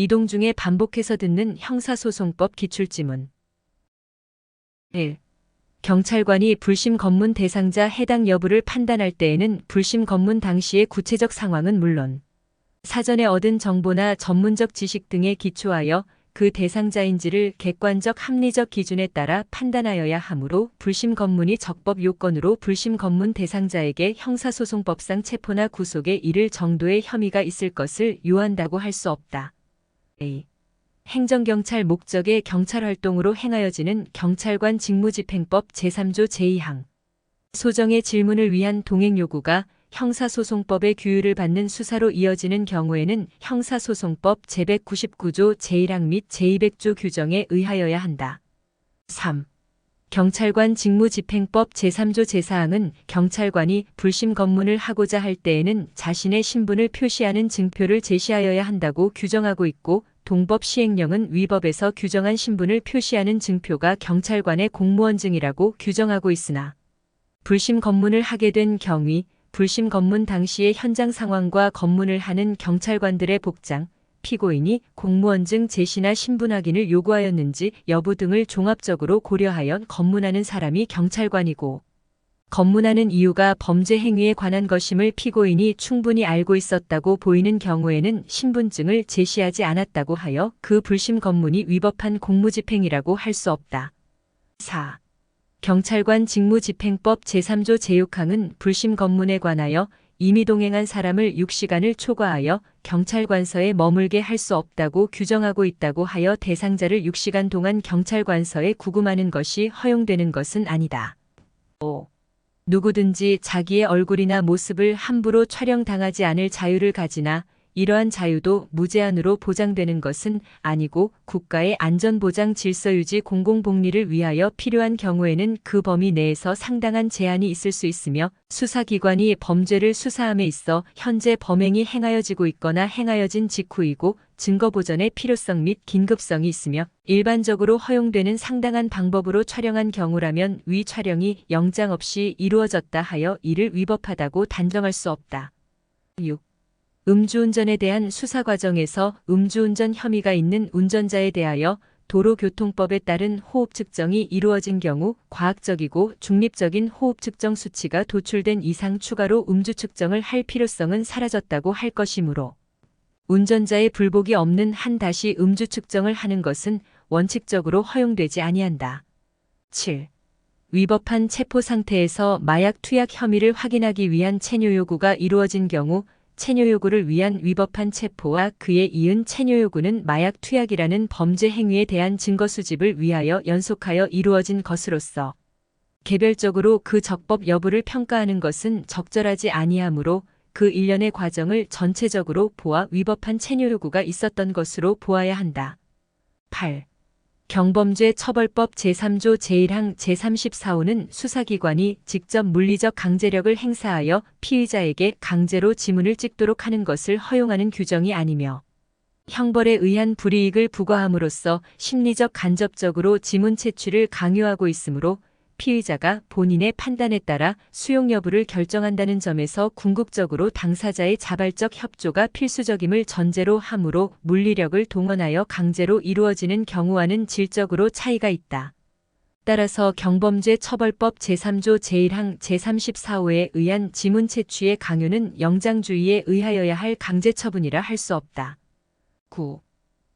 이동 중에 반복해서 듣는 형사소송법 기출지문. 1. 경찰관이 불심 검문 대상자 해당 여부를 판단할 때에는 불심 검문 당시의 구체적 상황은 물론 사전에 얻은 정보나 전문적 지식 등에 기초하여 그 대상자인지를 객관적 합리적 기준에 따라 판단하여야 하므로 불심 검문이 적법 요건으로 불심 검문 대상자에게 형사소송법상 체포나 구속에 이를 정도의 혐의가 있을 것을 요한다고 할 수 없다. A. 행정경찰 목적의 경찰활동으로 행하여지는 경찰관 직무집행법 제3조 제2항. 소정의 질문을 위한 동행요구가 형사소송법의 규율을 받는 수사로 이어지는 경우에는 형사소송법 제199조 제1항 및 제200조 규정에 의하여야 한다. 3. 경찰관 직무집행법 제3조 제4항은 경찰관이 불심 검문을 하고자 할 때에는 자신의 신분을 표시하는 증표를 제시하여야 한다고 규정하고 있고 동법 시행령은 위법에서 규정한 신분을 표시하는 증표가 경찰관의 공무원증이라고 규정하고 있으나 불심 검문을 하게 된 경위, 불심 검문 당시의 현장 상황과 검문을 하는 경찰관들의 복장, 피고인이 공무원증 제시나 신분 확인을 요구하였는지 여부 등을 종합적으로 고려하여 검문하는 사람이 경찰관이고 검문하는 이유가 범죄 행위에 관한 것임을 피고인이 충분히 알고 있었다고 보이는 경우에는 신분증을 제시하지 않았다고 하여 그 불심 검문이 위법한 공무집행이라고 할 수 없다. 4. 경찰관 직무집행법 제3조 제6항은 불심 검문에 관하여 이미 동행한 사람을 6시간을 초과하여 경찰관서에 머물게 할 수 없다고 규정하고 있다고 하여 대상자를 6시간 동안 경찰관서에 구금하는 것이 허용되는 것은 아니다. 5. 누구든지 자기의 얼굴이나 모습을 함부로 촬영당하지 않을 자유를 가지나 이러한 자유도 무제한으로 보장되는 것은 아니고 국가의 안전보장 질서 유지 공공복리를 위하여 필요한 경우에는 그 범위 내에서 상당한 제한이 있을 수 있으며 수사기관이 범죄를 수사함에 있어 현재 범행이 행하여지고 있거나 행하여진 직후이고 증거보전의 필요성 및 긴급성이 있으며 일반적으로 허용되는 상당한 방법으로 촬영한 경우라면 위 촬영이 영장 없이 이루어졌다 하여 이를 위법하다고 단정할 수 없다. 6. 음주운전에 대한 수사 과정에서 음주운전 혐의가 있는 운전자에 대하여 도로교통법에 따른 호흡 측정이 이루어진 경우 과학적이고 중립적인 호흡 측정 수치가 도출된 이상 추가로 음주 측정을 할 필요성은 사라졌다고 할 것이므로 운전자의 불복이 없는 한 다시 음주 측정을 하는 것은 원칙적으로 허용되지 아니한다. 7. 위법한 체포 상태에서 마약 투약 혐의를 확인하기 위한 체류 요구가 이루어진 경우 체류 요구를 위한 위법한 체포와 그에 이은 체류 요구는 마약 투약이라는 범죄 행위에 대한 증거 수집을 위하여 연속하여 이루어진 것으로서 개별적으로 그 적법 여부를 평가하는 것은 적절하지 아니하므로 그 일련의 과정을 전체적으로 보아 위법한 체류 요구가 있었던 것으로 보아야 한다. 8. 경범죄 처벌법 제3조 제1항 제34호는 수사기관이 직접 물리적 강제력을 행사하여 피의자에게 강제로 지문을 찍도록 하는 것을 허용하는 규정이 아니며 형벌에 의한 불이익을 부과함으로써 심리적 간접적으로 지문 채취를 강요하고 있으므로 피의자가 본인의 판단에 따라 수용 여부를 결정한다는 점에서 궁극적으로 당사자의 자발적 협조가 필수적임을 전제로 하므로 물리력을 동원하여 강제로 이루어지는 경우와는 질적으로 차이가 있다. 따라서 경범죄 처벌법 제3조 제1항 제34호에 의한 지문 채취의 강요는 영장주의에 의하여야 할 강제 처분이라 할 수 없다. 9.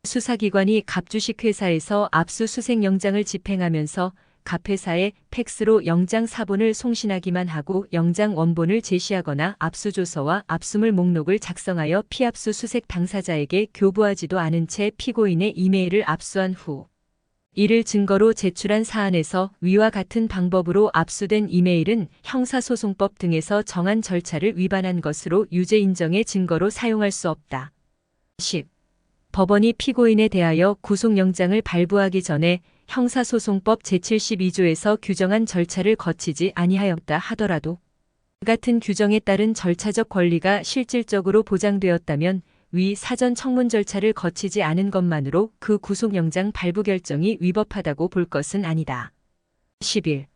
수사기관이 갑주식 회사에서 압수수색 영장을 집행하면서 갑회사에 팩스로 영장 사본을 송신하기만 하고 영장 원본을 제시하거나 압수조서와 압수물 목록을 작성하여 피압수 수색 당사자에게 교부하지도 않은 채 피고인의 이메일을 압수한 후 이를 증거로 제출한 사안에서 위와 같은 방법으로 압수된 이메일은 형사소송법 등에서 정한 절차를 위반한 것으로 유죄 인정의 증거로 사용할 수 없다. 10. 법원이 피고인에 대하여 구속영장을 발부하기 전에 형사소송법 제72조에서 규정한 절차를 거치지 아니하였다 하더라도 같은 규정에 따른 절차적 권리가 실질적으로 보장되었다면 위 사전 청문 절차를 거치지 않은 것만으로 그 구속영장 발부 결정이 위법하다고 볼 것은 아니다. 11.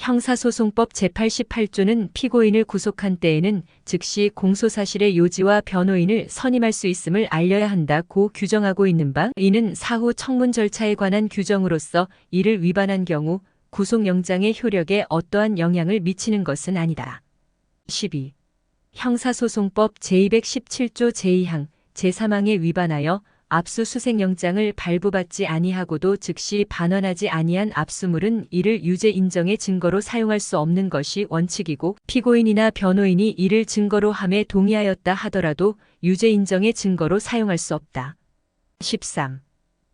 형사소송법 제88조는 피고인을 구속한 때에는 즉시 공소사실의 요지와 변호인을 선임할 수 있음을 알려야 한다고 규정하고 있는 바 이는 사후 청문 절차에 관한 규정으로서 이를 위반한 경우 구속영장의 효력에 어떠한 영향을 미치는 것은 아니다. 12. 형사소송법 제217조 제2항 제3항에 위반하여 압수수색영장을 발부받지 아니하고도 즉시 반환하지 아니한 압수물은 이를 유죄 인정의 증거로 사용할 수 없는 것이 원칙이고 피고인이나 변호인이 이를 증거로 함에 동의하였다 하더라도 유죄 인정의 증거로 사용할 수 없다. 13.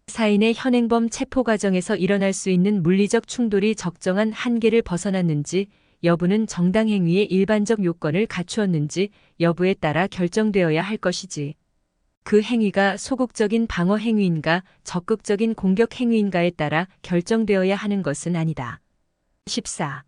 사인의 현행범 체포 과정에서 일어날 수 있는 물리적 충돌이 적정한 한계를 벗어났는지 여부는 정당 행위의 일반적 요건을 갖추었는지 여부에 따라 결정되어야 할 것이지. 그 행위가 소극적인 방어 행위인가 적극적인 공격 행위인가에 따라 결정되어야 하는 것은 아니다. 14.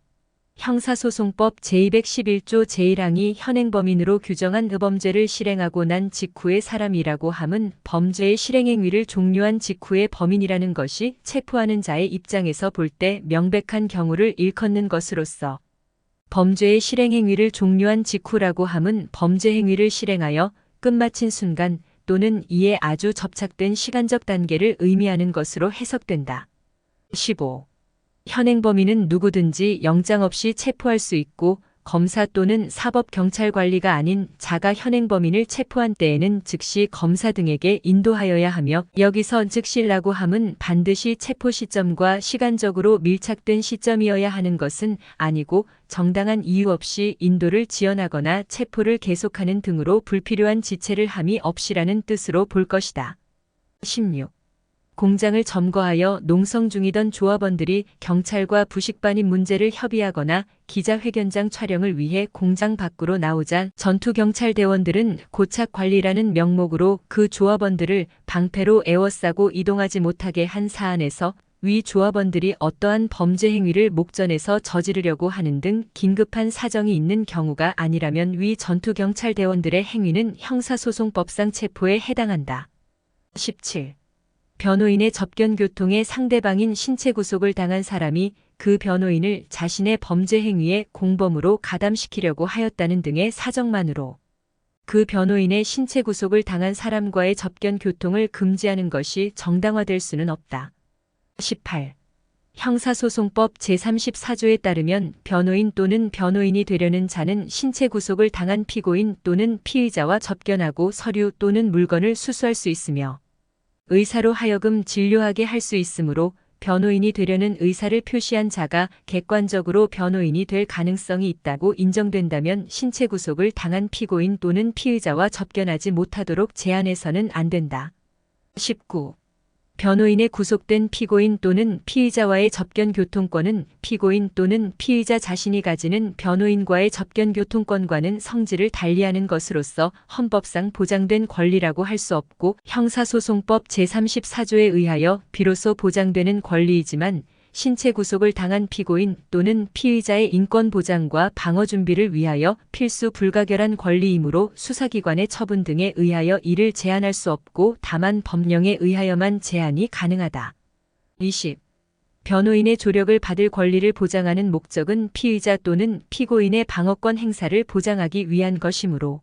형사소송법 제211조 제1항이 현행범인으로 규정한 의범죄를 실행하고 난 직후의 사람이라고 함은 범죄의 실행행위를 종료한 직후의 범인이라는 것이 체포하는 자의 입장에서 볼 때 명백한 경우를 일컫는 것으로서 범죄의 실행행위를 종료한 직후라고 함은 범죄 행위를 실행하여 끝마친 순간 또는 이에 아주 접착된 시간적 단계를 의미하는 것으로 해석된다. 15. 현행 범인은 누구든지 영장 없이 체포할 수 있고 검사 또는 사법경찰관리가 아닌 자가 현행범인을 체포한 때에는 즉시 검사 등에게 인도하여야 하며 여기서 즉시라고 함은 반드시 체포 시점과 시간적으로 밀착된 시점이어야 하는 것은 아니고 정당한 이유 없이 인도를 지연하거나 체포를 계속하는 등으로 불필요한 지체를 함이 없이라는 뜻으로 볼 것이다. 16. 공장을 점거하여 농성 중이던 조합원들이 경찰과 부식반입 문제를 협의하거나 기자회견장 촬영을 위해 공장 밖으로 나오자 전투경찰대원들은 고착 관리라는 명목으로 그 조합원들을 방패로 에워싸고 이동하지 못하게 한 사안에서 위 조합원들이 어떠한 범죄 행위를 목전에서 저지르려고 하는 등 긴급한 사정이 있는 경우가 아니라면 위 전투경찰대원들의 행위는 형사소송법상 체포에 해당한다. 17. 변호인의 접견 교통에 상대방인 신체 구속을 당한 사람이 그 변호인을 자신의 범죄 행위에 공범으로 가담시키려고 하였다는 등의 사정만으로 그 변호인의 신체 구속을 당한 사람과의 접견 교통을 금지하는 것이 정당화될 수는 없다. 18. 형사소송법 제34조에 따르면 변호인 또는 변호인이 되려는 자는 신체 구속을 당한 피고인 또는 피의자와 접견하고 서류 또는 물건을 수수할 수 있으며 의사로 하여금 진료하게 할 수 있으므로 변호인이 되려는 의사를 표시한 자가 객관적으로 변호인이 될 가능성이 있다고 인정된다면 신체 구속을 당한 피고인 또는 피의자와 접견하지 못하도록 제한해서는 안 된다. 19. 변호인의 구속된 피고인 또는 피의자와의 접견 교통권은 피고인 또는 피의자 자신이 가지는 변호인과의 접견 교통권과는 성질을 달리하는 것으로서 헌법상 보장된 권리라고 할 수 없고 형사소송법 제34조에 의하여 비로소 보장되는 권리이지만 신체 구속을 당한 피고인 또는 피의자의 인권 보장과 방어 준비를 위하여 필수 불가결한 권리이므로 수사기관의 처분 등에 의하여 이를 제한할 수 없고 다만 법령에 의하여만 제한이 가능하다. 20. 변호인의 조력을 받을 권리를 보장하는 목적은 피의자 또는 피고인의 방어권 행사를 보장하기 위한 것이므로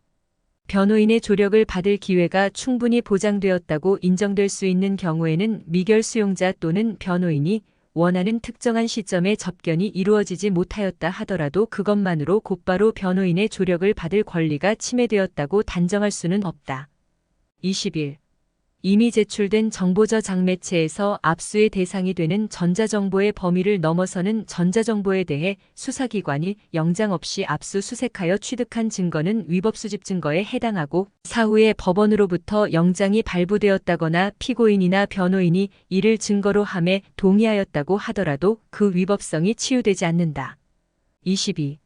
변호인의 조력을 받을 기회가 충분히 보장되었다고 인정될 수 있는 경우에는 미결 수용자 또는 변호인이 원하는 특정한 시점에 접견이 이루어지지 못하였다 하더라도 그것만으로 곧바로 변호인의 조력을 받을 권리가 침해되었다고 단정할 수는 없다. 21. 이미 제출된 정보저 장매체에서 압수의 대상이 되는 전자정보의 범위를 넘어서는 전자정보에 대해 수사기관이 영장 없이 압수 수색하여 취득한 증거는 위법수집 증거에 해당하고 사후에 법원으로부터 영장이 발부되었다거나 피고인이나 변호인이 이를 증거로 함에 동의하였다고 하더라도 그 위법성이 치유되지 않는다. 22.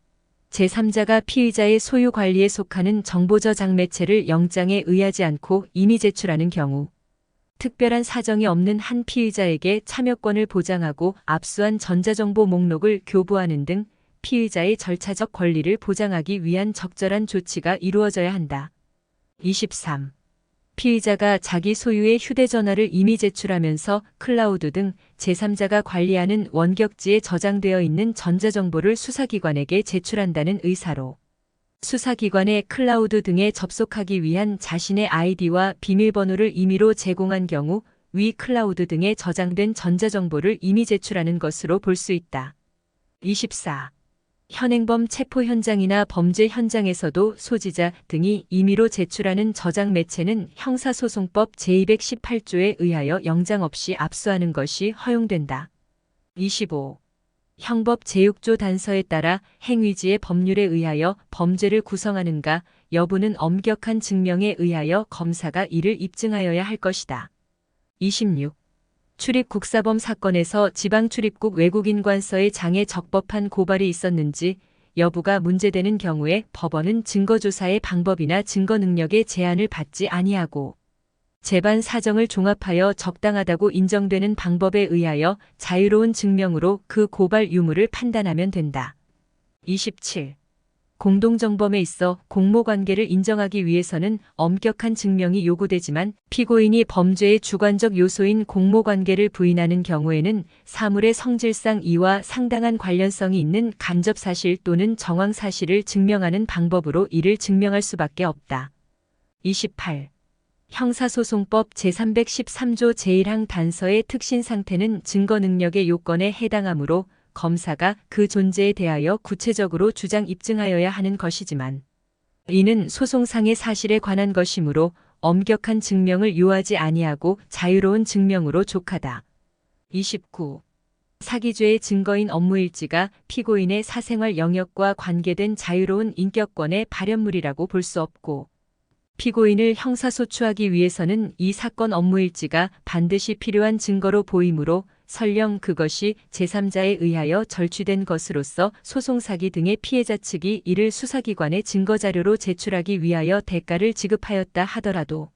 제3자가 피의자의 소유 관리에 속하는 정보저 장매체를 영장에 의하지 않고 이미 제출하는 경우 특별한 사정이 없는 한 피의자에게 참여권을 보장하고 압수한 전자정보 목록을 교부하는 등 피의자의 절차적 권리를 보장하기 위한 적절한 조치가 이루어져야 한다. 23. 피의자가 자기 소유의 휴대전화를 이미 제출하면서 클라우드 등 제3자가 관리하는 원격지에 저장되어 있는 전자정보를 수사기관에게 제출한다는 의사로 수사기관의 클라우드 등에 접속하기 위한 자신의 아이디와 비밀번호를 임의로 제공한 경우 위 클라우드 등에 저장된 전자정보를 이미 제출하는 것으로 볼 수 있다. 24. 현행범 체포 현장이나 범죄 현장에서도 소지자 등이 임의로 제출하는 저장 매체는 형사소송법 제218조에 의하여 영장 없이 압수하는 것이 허용된다. 25. 형법 제6조 단서에 따라 행위지의 법률에 의하여 범죄를 구성하는가 여부는 엄격한 증명에 의하여 검사가 이를 입증하여야 할 것이다. 26. 출입 국사범 사건에서 지방 출입국 외국인 관서에 장에 적법한 고발이 있었는지 여부가 문제되는 경우에 법원은 증거조사의 방법이나 증거 능력의 제한을 받지 아니하고 재반 사정을 종합하여 적당하다고 인정되는 방법에 의하여 자유로운 증명으로 그 고발 유무를 판단하면 된다. 27. 공동정범에 있어 공모관계를 인정하기 위해서는 엄격한 증명이 요구되지만 피고인이 범죄의 주관적 요소인 공모관계를 부인하는 경우에는 사물의 성질상 이와 상당한 관련성이 있는 간접사실 또는 정황사실을 증명하는 방법으로 이를 증명할 수밖에 없다. 28. 형사소송법 제313조 제1항 단서의 특신 상태는 증거 능력의 요건에 해당하므로 검사가 그 존재에 대하여 구체적으로 주장 입증하여야 하는 것이지만 이는 소송상의 사실에 관한 것이므로 엄격한 증명을 요하지 아니하고 자유로운 증명으로 족하다. 29. 사기죄의 증거인 업무일지가 피고인의 사생활 영역과 관계된 자유로운 인격권의 발현물이라고 볼 수 없고 피고인을 형사소추하기 위해서는 이 사건 업무일지가 반드시 필요한 증거로 보이므로 설령 그것이 제3자에 의하여 절취된 것으로서 소송사기 등의 피해자 측이 이를 수사기관에 증거자료로 제출하기 위하여 대가를 지급하였다 하더라도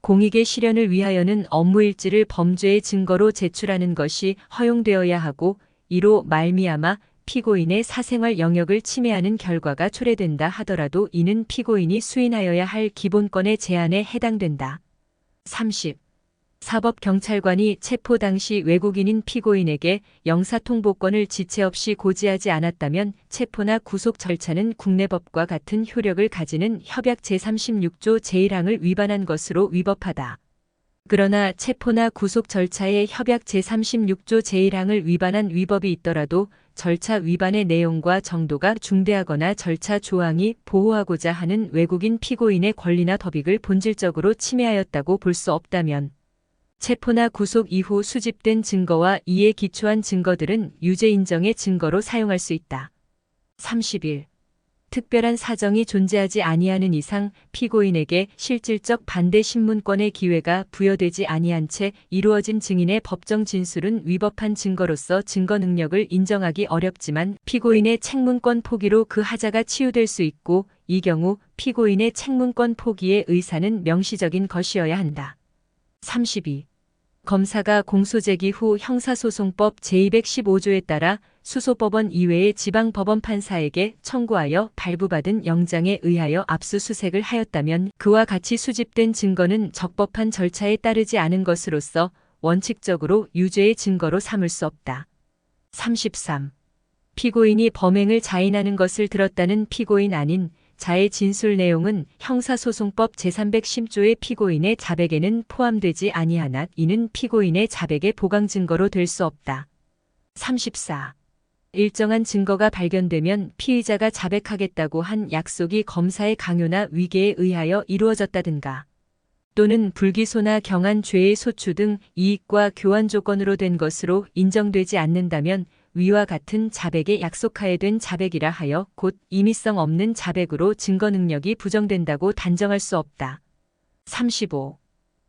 공익의 실현을 위하여는 업무일지를 범죄의 증거로 제출하는 것이 허용되어야 하고 이로 말미암아 피고인의 사생활 영역을 침해하는 결과가 초래된다 하더라도 이는 피고인이 수인하여야 할 기본권의 제한에 해당된다. 30. 사법경찰관이 체포 당시 외국인인 피고인에게 영사통보권을 지체 없이 고지하지 않았다면 체포나 구속 절차는 국내법과 같은 효력을 가지는 협약 제36조 제1항을 위반한 것으로 위법하다. 그러나 체포나 구속 절차에 협약 제36조 제1항을 위반한 위법이 있더라도 절차 위반의 내용과 정도가 중대하거나 절차 조항이 보호하고자 하는 외국인 피고인의 권리나 법익을 본질적으로 침해하였다고 볼 수 없다면 체포나 구속 이후 수집된 증거와 이에 기초한 증거들은 유죄 인정의 증거로 사용할 수 있다. 30일. 특별한 사정이 존재하지 아니하는 이상 피고인에게 실질적 반대 신문권의 기회가 부여되지 아니한 채 이루어진 증인의 법정 진술은 위법한 증거로서 증거 능력을 인정하기 어렵지만 피고인의 책문권 포기로 그 하자가 치유될 수 있고 이 경우 피고인의 책문권 포기의 의사는 명시적인 것이어야 한다. 32. 검사가 공소제기 후 형사소송법 제215조에 따라 수소법원 이외의 지방법원 판사에게 청구하여 발부받은 영장에 의하여 압수수색을 하였다면 그와 같이 수집된 증거는 적법한 절차에 따르지 않은 것으로서 원칙적으로 유죄의 증거로 삼을 수 없다. 33. 피고인이 범행을 자인하는 것을 들었다는 피고인 아닌 자의 진술 내용은 형사소송법 제310조의 피고인의 자백에는 포함되지 아니하나 이는 피고인의 자백의 보강 증거로 될 수 없다. 34. 일정한 증거가 발견되면 피의자가 자백하겠다고 한 약속이 검사의 강요나 위계에 의하여 이루어졌다든가 또는 불기소나 경한 죄의 소추 등 이익과 교환 조건으로 된 것으로 인정되지 않는다면 위와 같은 자백에 약속하에 된 자백이라 하여 곧 임의성 없는 자백으로 증거 능력이 부정된다고 단정할 수 없다. 35.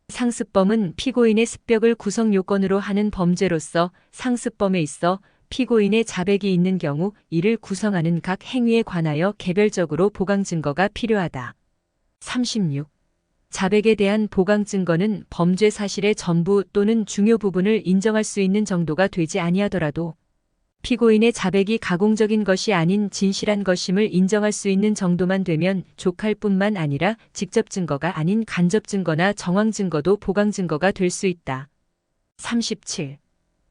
상습범은 피고인의 습벽을 구성 요건으로 하는 범죄로서 상습범에 있어 피고인의 자백이 있는 경우 이를 구성하는 각 행위에 관하여 개별적으로 보강 증거가 필요하다. 36. 자백에 대한 보강 증거는 범죄 사실의 전부 또는 중요 부분을 인정할 수 있는 정도가 되지 아니하더라도 피고인의 자백이 가공적인 것이 아닌 진실한 것임을 인정할 수 있는 정도만 되면 족할 뿐만 아니라 직접 증거가 아닌 간접 증거나 정황 증거도 보강 증거가 될 수 있다. 37.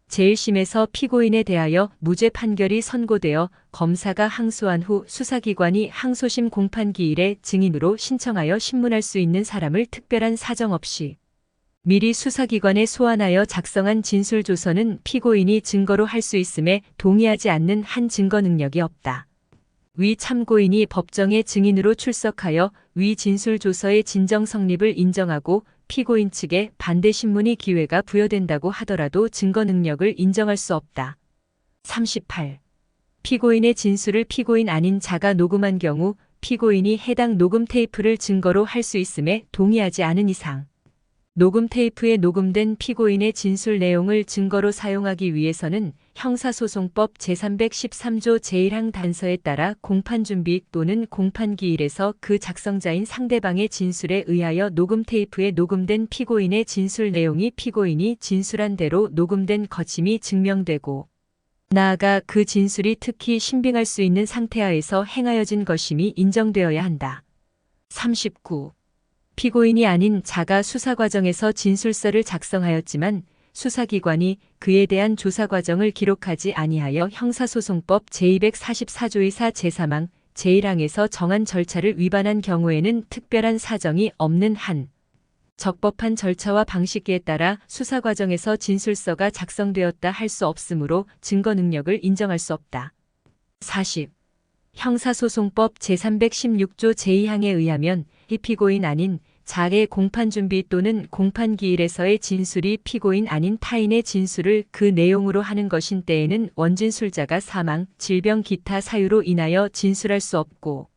제1심에서 피고인에 대하여 무죄 판결이 선고되어 검사가 항소한 후 수사기관이 항소심 공판기일에 증인으로 신청하여 신문할 수 있는 사람을 특별한 사정 없이 미리 수사기관에 소환하여 작성한 진술조서는 피고인이 증거로 할 수 있음에 동의하지 않는 한 증거 능력이 없다. 위 참고인이 법정에 증인으로 출석하여 위 진술조서의 진정 성립을 인정하고 피고인 측에 반대 신문이 기회가 부여된다고 하더라도 증거 능력을 인정할 수 없다. 38. 피고인의 진술을 피고인 아닌 자가 녹음한 경우 피고인이 해당 녹음 테이프를 증거로 할 수 있음에 동의하지 않은 이상 녹음 테이프에 녹음된 피고인의 진술 내용을 증거로 사용하기 위해서는 형사소송법 제313조 제1항 단서에 따라 공판 준비 또는 공판 기일에서 그 작성자인 상대방의 진술에 의하여 녹음 테이프에 녹음된 피고인의 진술 내용이 피고인이 진술한 대로 녹음된 것임이 증명되고 나아가 그 진술이 특히 신빙할 수 있는 상태하에서 행하여진 것임이 인정되어야 한다. 39. 피고인이 아닌 자가 수사 과정에서 진술서를 작성하였지만 수사기관이 그에 대한 조사 과정을 기록하지 아니하여 형사소송법 제244조의 사 제3항 제1항에서 정한 절차를 위반한 경우에는 특별한 사정이 없는 한 적법한 절차와 방식에 따라 수사 과정에서 진술서가 작성되었다 할 수 없으므로 증거 능력을 인정할 수 없다. 40. 형사소송법 제316조 제2항에 의하면 이 피고인 아닌 자의 공판 준비 또는 공판 기일에서의 진술이 피고인 아닌 타인의 진술을 그 내용으로 하는 것인 때에는 원진술자가 사망, 질병 기타 사유로 인하여 진술할 수 없고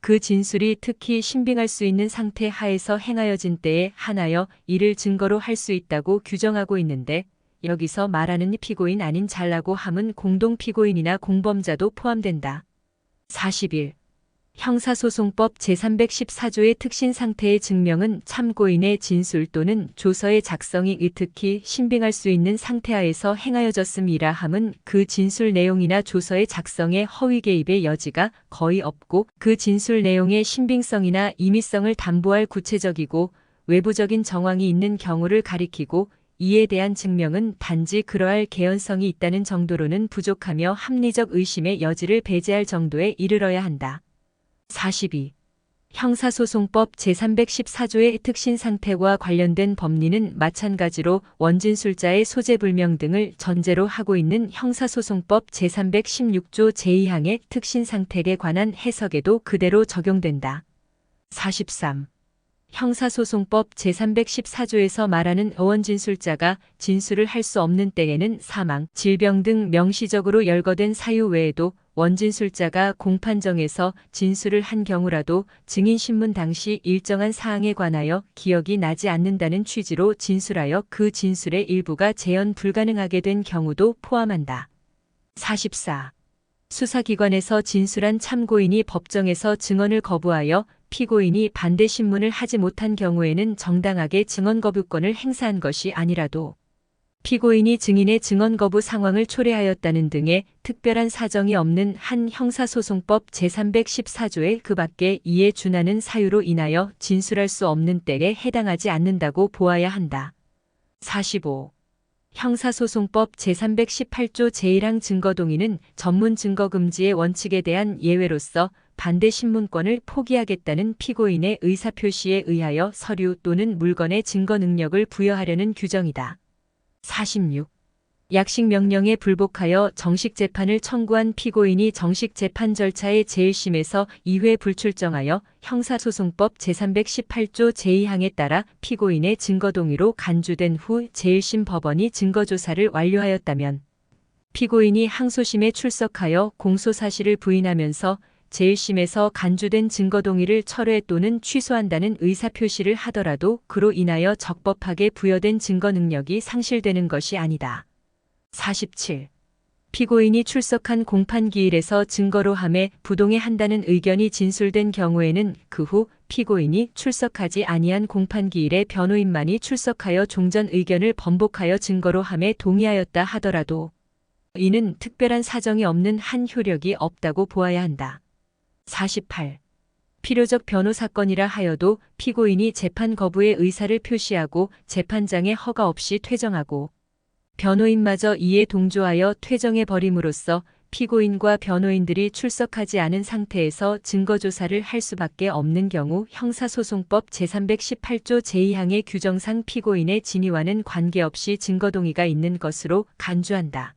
그 진술이 특히 신빙할 수 있는 상태 하에서 행하여진 때에 한하여 이를 증거로 할 수 있다고 규정하고 있는데 여기서 말하는 피고인 아닌 잘라고 함은 공동 피고인이나 공범자도 포함된다. 41. 형사소송법 제314조의 특신 상태의 증명은 참고인의 진술 또는 조서의 작성이 특히 신빙할 수 있는 상태하에서 행하여졌음이라 함은 그 진술 내용이나 조서의 작성에 허위 개입의 여지가 거의 없고 그 진술 내용의 신빙성이나 임의성을 담보할 구체적이고 외부적인 정황이 있는 경우를 가리키고 이에 대한 증명은 단지 그러할 개연성이 있다는 정도로는 부족하며 합리적 의심의 여지를 배제할 정도에 이르러야 한다. 42. 형사소송법 제314조의 특신 상태와 관련된 법리는 마찬가지로 원진술자의 소재불명 등을 전제로 하고 있는 형사소송법 제316조 제2항의 특신 상태에 관한 해석에도 그대로 적용된다. 43. 형사소송법 제314조에서 말하는 어원진술자가 진술을 할 수 없는 때에는 사망, 질병 등 명시적으로 열거된 사유 외에도 원진술자가 공판정에서 진술을 한 경우라도 증인신문 당시 일정한 사항에 관하여 기억이 나지 않는다는 취지로 진술하여 그 진술의 일부가 재현 불가능하게 된 경우도 포함한다. 44. 수사기관에서 진술한 참고인이 법정에서 증언을 거부하여 피고인이 반대 신문을 하지 못한 경우에는 정당하게 증언 거부권을 행사한 것이 아니라도 피고인이 증인의 증언 거부 상황을 초래하였다는 등의 특별한 사정이 없는 한 형사소송법 제314조의 그 밖에 이에 준하는 사유로 인하여 진술할 수 없는 때에 해당하지 않는다고 보아야 한다. 45. 형사소송법 제318조 제1항 증거동의는 전문 증거금지의 원칙에 대한 예외로서 반대 신문권을 포기하겠다는 피고인의 의사표시에 의하여 서류 또는 물건의 증거 능력을 부여하려는 규정이다. 46. 약식 명령에 불복하여 정식 재판을 청구한 피고인이 정식 재판 절차의 제1심에서 2회 불출정하여 형사소송법 제318조 제2항에 따라 피고인의 증거동의로 간주된 후 제1심 법원이 증거조사를 완료하였다면 피고인이 항소심에 출석하여 공소 사실을 부인하면서 제1심에서 간주된 증거동의를 철회 또는 취소한다는 의사표시를 하더라도 그로 인하여 적법하게 부여된 증거 능력이 상실되는 것이 아니다. 47. 피고인이 출석한 공판기일에서 증거로 함에 부동의 한다는 의견이 진술된 경우에는 그 후 피고인이 출석하지 아니한 공판기일에 변호인만이 출석하여 종전 의견을 번복하여 증거로 함에 동의하였다 하더라도 이는 특별한 사정이 없는 한 효력이 없다고 보아야 한다. 48. 필요적 변호 사건이라 하여도 피고인이 재판 거부의 의사를 표시하고 재판장의 허가 없이 퇴정하고 변호인마저 이에 동조하여 퇴정해 버림으로써 피고인과 변호인들이 출석하지 않은 상태에서 증거조사를 할 수밖에 없는 경우 형사소송법 제318조 제2항의 규정상 피고인의 진위와는 관계없이 증거동의가 있는 것으로 간주한다.